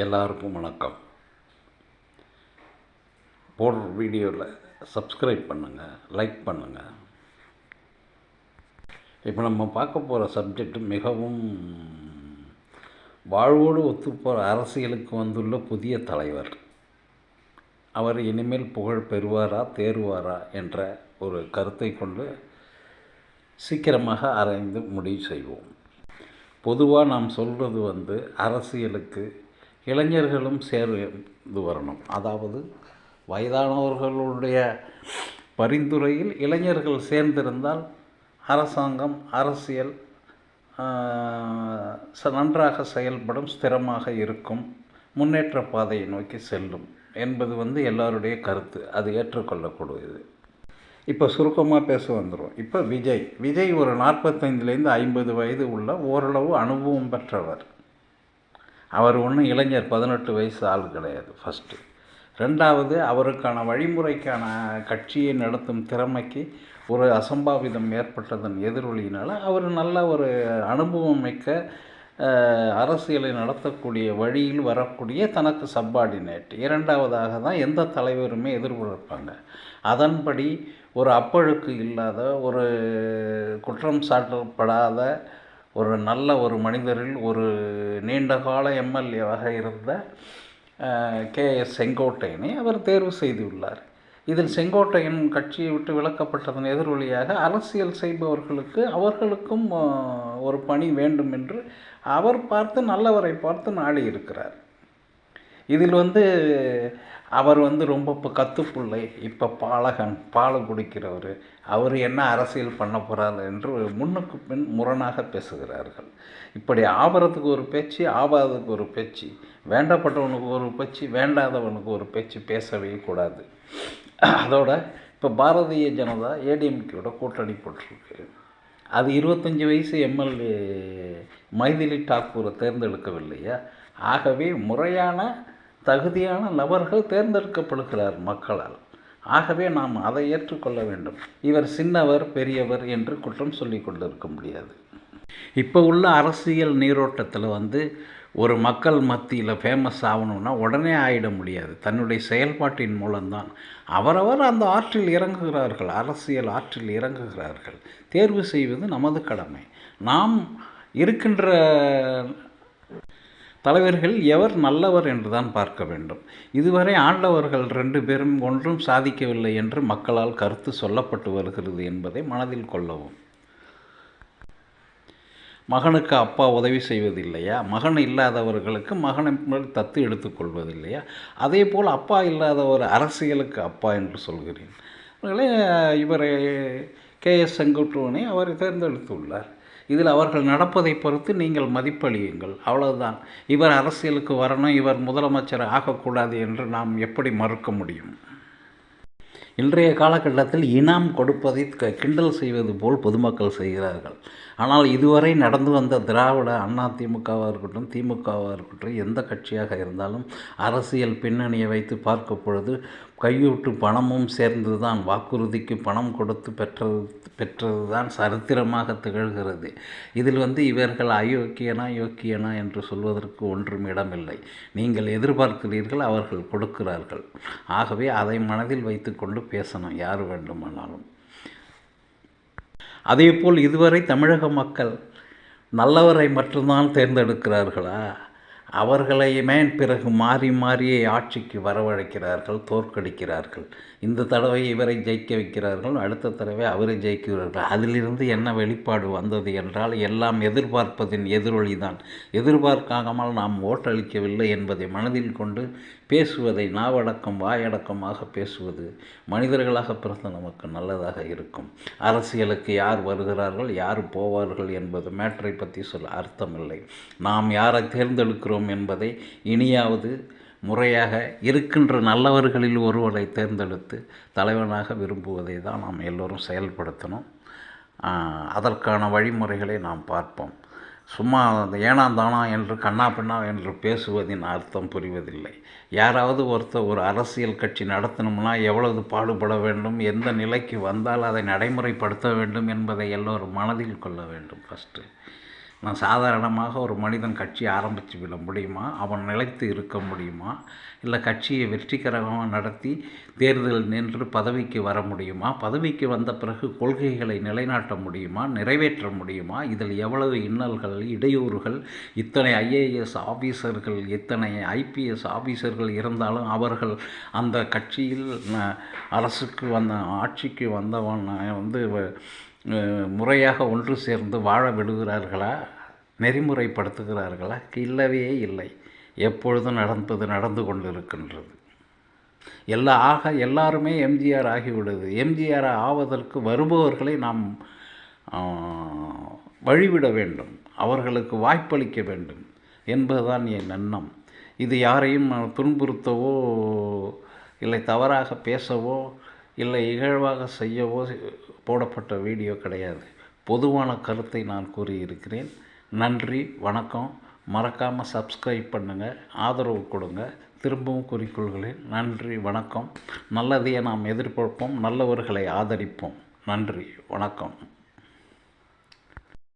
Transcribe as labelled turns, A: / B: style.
A: எல்லாருக்கும் வணக்கம். போடுற வீடியோவில் சப்ஸ்கிரைப் பண்ணுங்கள் லைக் பண்ணுங்கள் இப்போ நம்ம பார்க்க போகிற சப்ஜெக்ட் மிகவும் வாழ்வோடு ஒத்துப்போகிற அரசியலுக்கு வந்துள்ள புதிய தலைவர். அவர் இனிமேல் புகழ் பெறுவாரா தேறுவாரா என்ற ஒரு கருத்தை கொண்டு சீக்கிரமாக அரைந்து முடிவு செய்வோம். பொதுவாக நாம் சொல்கிறது வந்து அரசியலுக்கு இளைஞர்களும் சேர்ந்து வரணும். அதாவது வயதானவர்களுடைய பரிந்துரையில் இளைஞர்கள் சேர்ந்திருந்தால் அரசாங்கம் அரசியல் ச- நன்றாக செயல்படும் ஸ்திரமாக இருக்கும் முன்னேற்ற பாதையை நோக்கி செல்லும் என்பது வந்து எல்லாருடைய கருத்து. அது ஏற்றுக்கொள்ளக்கூடியது. இப்போ சுருக்கமாக பேச வந்துடும் இப்போ விஜய். விஜய் ஒரு நாற்பத்தைந்துலேருந்து ஐம்பது வயது உள்ள ஓரளவு அனுபவம் பெற்றவர். அவர் ஒன்றும் இளைஞர் பதினெட்டு வயசு ஆள் கிடையாது ஃபஸ்ட்டு ரெண்டாவது அவருக்கான வழிமுறைக்கான கட்சியை நடத்தும் திறமைக்கு ஒரு அசம்பாவிதம் ஏற்பட்டதன் எதிரொலியினால் அவர் நல்ல ஒரு அனுபவம் மிக்க அரசியலை நடத்தக்கூடிய வழியில் வரக்கூடிய தனக்கு சப்பார்டினேட். இரண்டாவதாக தான் எந்த தலைவருமே எதிர்பார்ப்பாங்க. அதன்படி ஒரு அப்பழுக்கு இல்லாத ஒரு குற்றம் சாட்டப்படாத ஒரு நல்ல ஒரு மனிதரில் ஒரு நீண்டகால எம்எல்ஏவாக இருந்த கே. எஸ். செங்கோட்டையனை அவர் தேர்வு செய்துள்ளார். இதில் செங்கோட்டையன் கட்சியை விட்டு விலக்கப்பட்டதன் எதிரொலியாக அரசியல் செய்பவர்களுக்கு அவர்களுக்கும் ஒரு பணி வேண்டும் என்று அவர் பார்த்து நல்லவரை பார்த்து நாடி இருக்கிறார் இதில் வந்து அவர் வந்து ரொம்ப இப்போ கத்துப்புள்ளை. இப்போ பாலகன் பால் குடிக்கிறவர் அவர் என்ன அரசியல் பண்ண போகிறார் என்று முன்னுக்கு பின் முரணாக பேசுகிறார்கள். இப்படி ஆபரத்துக்கு ஒரு பேச்சு ஆபாதத்துக்கு ஒரு பேச்சு வேண்டப்பட்டவனுக்கு ஒரு பேச்சு வேண்டாதவனுக்கு ஒரு பேச்சு பேசவே கூடாது. அதோட இப்போ பாரதிய ஜனதா ஏடிஎம்கேயோட கூட்டணி போட்டிருக்கு. அது இருபத்தஞ்சி வயசு எம்எல்ஏ மைதிலி டாக்கூரை தேர்ந்தெடுக்கவில்லையா? ஆகவே முறையான தகுதியான நபர்கள் தேர்ந்தெடுக்கப்படுகிறார் மக்களால். ஆகவே நாம் அதை ஏற்றுக்கொள்ள வேண்டும். இவர் சின்னவர் பெரியவர் என்று குற்றம் சொல்லி கொண்டிருக்க முடியாது. இப்போ உள்ள அரசியல் நீரோட்டத்தில் வந்து ஒரு மக்கள் மத்தியில் ஃபேமஸ் ஆகணும்னா உடனே ஆயிட முடியாது. தன்னுடைய செயல்பாட்டின் மூலம்தான். அவரவர் அந்த ஆற்றில் இறங்குகிறார்கள். அரசியல் ஆற்றில் இறங்குகிறார்கள். தேர்வு செய்வது நமது கடமை. நாம் இருக்கின்ற தலைவர்கள் எவர் நல்லவர் என்றுதான் பார்க்க வேண்டும். இதுவரை ஆண்டவர்கள் ரெண்டு பேரும் ஒன்றும் சாதிக்கவில்லை என்று மக்களால் கருத்து சொல்லப்பட்டு வருகிறது என்பதை மனதில் கொள்ளவும். மகனுக்கு அப்பா உதவி செய்வதில்லையா? மகன் இல்லாதவர்களுக்கு மகனை தத்து எடுத்துக்கொள்வதில்லையா அதே போல் அப்பா இல்லாத ஒரு அரசியலுக்கு அப்பா என்று சொல்கிறேன். இவரை கே எஸ் செங்குட்டுவனை அவர் தேர்ந்தெடுத்துள்ளார். இதில் அவர்கள் நடப்பதை பொறுத்து நீங்கள் மதிப்பளியுங்கள். அவ்வளவுதான். இவர் அரசியலுக்கு வரணும் இவர் முதலமைச்சர் ஆகக்கூடாது என்று நாம் எப்படி மறுக்க முடியும்? இன்றைய காலகட்டத்தில் இனாம் கொடுப்பதை கிண்டல் செய்வது போல் பொதுமக்கள் செய்கிறார்கள். ஆனால் இதுவரை நடந்து வந்த திராவிட அண்ணா திமுகவாக இருக்கட்டும் திமுகவாக இருக்கட்டும் எந்த கட்சியாக இருந்தாலும் அரசியல் பின்னணியை வைத்து பார்க்கும் பொழுது கையூட்டு பணமும் சேர்ந்து தான் வாக்குறுதிக்கு பணம் கொடுத்து பெற்றது பெற்றது தான் சரித்திரமாக திகழ்கிறது. இதில் வந்து இவர்கள் அயோக்கியனா யோக்கியனா என்று சொல்வதற்கு ஒன்றும் இடமில்லை. நீங்கள் எதிர்பார்க்கிறீர்கள் அவர்கள் கொடுக்கிறார்கள். ஆகவே அதை மனதில் வைத்துக்கொண்டு பேசணும் யார் வேண்டுமானாலும். அதேபோல் இதுவரை தமிழக மக்கள் நல்லவரை மட்டும்தான் தேர்ந்தெடுக்கிறார்களா? அவர்களையுமே பிறகு மாறி மாறியே ஆட்சிக்கு வரவழைக்கிறார்கள் தோற்கடிக்கிறார்கள். இந்த தடவை இவரை ஜெயிக்க வைக்கிறார்கள் அடுத்த தடவை அவரை ஜெயிக்கிறார்கள். அதிலிருந்து என்ன வெளிப்பாடு வந்தது என்றால் எல்லாம் எதிர்பார்ப்பதின் எதிரொலி தான் எதிர்பார்க்காமல் நாம் ஓட்டளிக்கவில்லை என்பதை மனதில் கொண்டு பேசுவதை நாவடக்கம் வாயடக்கமாக பேசுவது மனிதர்களாக பிறந்த நமக்கு நல்லதாக இருக்கும். அரசியலுக்கு யார் வருகிறார்கள் யார் போவார்கள் என்பது மேட்டரை பற்றி சொல்ல அர்த்தமில்லை. நாம் யாரை தேர்ந்தெடுக்கிறோம் என்பதை இனியாவது முறையாக இருக்கின்ற நல்லவர்களில் ஒருவரை தேர்ந்தெடுத்து தலைவனாக விரும்புவதை தான் நாம் எல்லோரும் செயல்படுத்தணும். அதற்கான வழிமுறைகளை நாம் பார்ப்போம். சும்மா அந்த ஏனா தானா என்று கண்ணா பின்னா என்று பேசுவதின் அர்த்தம் புரிவதில்லை. யாராவது ஒருத்தர் ஒரு அரசியல் கட்சி நடத்தணும்னா எவ்வளவு பாடுபட வேண்டும் எந்த நிலைக்கு வந்தால் அதை நடைமுறைப்படுத்த வேண்டும் என்பதை எல்லோரும் மனதில் கொள்ள வேண்டும் ஃபஸ்ட்டு நான் சாதாரணமாக ஒரு மனிதன் கட்சி ஆரம்பித்து விட முடியுமா? அவன் நிலைத்து இருக்க முடியுமா? இல்லை கட்சியை வெற்றிகரமாக நடத்தி தேர்தல் நின்று பதவிக்கு வர முடியுமா? பதவிக்கு வந்த பிறகு கொள்கைகளை நிலைநாட்ட முடியுமா? நிறைவேற்ற முடியுமா? இதில் எவ்வளவு இன்னல்கள் இடையூறுகள் இத்தனை ஐஏஎஸ் ஆஃபீஸர்கள் இத்தனை ஐபிஎஸ் ஆஃபீஸர்கள் இருந்தாலும் அவர்கள் அந்த கட்சியில் அரசுக்கு வந்த ஆட்சிக்கு வந்தவன் வந்து வ- முறையாக ஒன்று சேர்ந்து வாழ விடுகிறார்களா? நெறிமுறைப்படுத்துகிறார்களா? இல்லவே இல்லை. எப்பொழுதும் நடந்தது நடந்து கொண்டிருக்கின்றது. எல்லா ஆக எல்லாருமே எம்ஜிஆர் ஆகிவிடுது. எம்ஜிஆர் ஆவதற்கு வருபவர்களை நாம் வழிவிட வேண்டும். அவர்களுக்கு வாய்ப்பளிக்க வேண்டும் என்பதுதான் என் எண்ணம். இது யாரையும் துன்புறுத்தவோ இல்லை தவறாக பேசவோ இல்லை இகழ்வாக செய்யவோ போடப்பட்ட வீடியோ கிடையாது. பொதுவான கருத்தை நான் கூறியிருக்கிறேன். நன்றி வணக்கம். மறக்காமல் சப்ஸ்கிரைப் பண்ணுங்கள் ஆதரவு கொடுங்க. திரும்பவும் குறிக்கோள்களில் நன்றி வணக்கம். நல்லதையே நாம் எதிர்பார்ப்போம் நல்லவர்களை ஆதரிப்போம். நன்றி வணக்கம்.